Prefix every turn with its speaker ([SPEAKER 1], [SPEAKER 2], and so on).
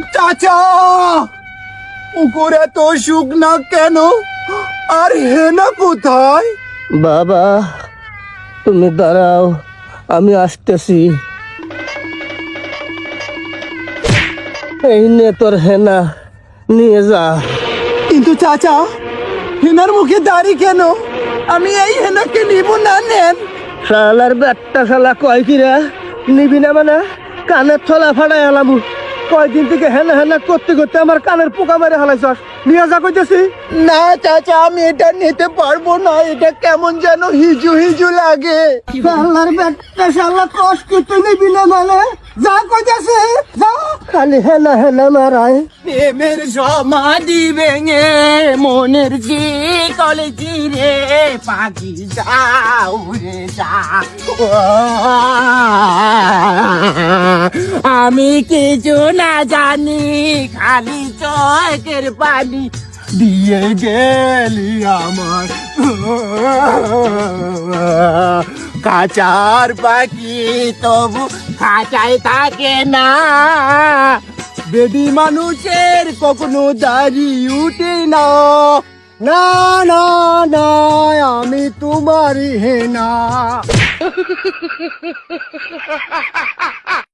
[SPEAKER 1] চাচা পুকুর এত শুকনা কেন? আর হেনা কোথায়?
[SPEAKER 2] বাবা তুমি দাঁড়াও আমি আসতেছি। এই নে তোর হেনা নিয়ে যা।
[SPEAKER 1] কিন্তু চাচা হেনার মুখে দাড়ি কেন? আমি এই হেনাকে নিব না নেন।
[SPEAKER 2] শালার ব্যাটটা শালা কয় কিরা? নিবি না মানে? কানের থলা ফাড়াই এলাম কয়দিন থেকে হেনা হেনা করতে করতে আমার কানের পোকা মেরে হালাইছস নিয়ে যা কইতেছি।
[SPEAKER 1] না চাচা আমি এটা নিতে পারব না। এটা কেমন যেন হিজু হিজু লাগে।
[SPEAKER 2] শালার ব্যাটটা শালা কষ্ট তুই নিবি না মানে? যা কইতেছি যা। খালি হেনা হেনা মারায়।
[SPEAKER 1] প্রেমের সমাধি ভেঙে মনের যে কলেজি রে পাখি যাও রে যা। আমি কিছু না জানি, খালি চোখের পানি দিয়ে গেলি আমার। কাচার পাখি তবু খাঁচায় থাকে না। বেডি মানুষের কখনো দাঁড়িয়ে উঠে না। না না না আমি তোমারই হেনা।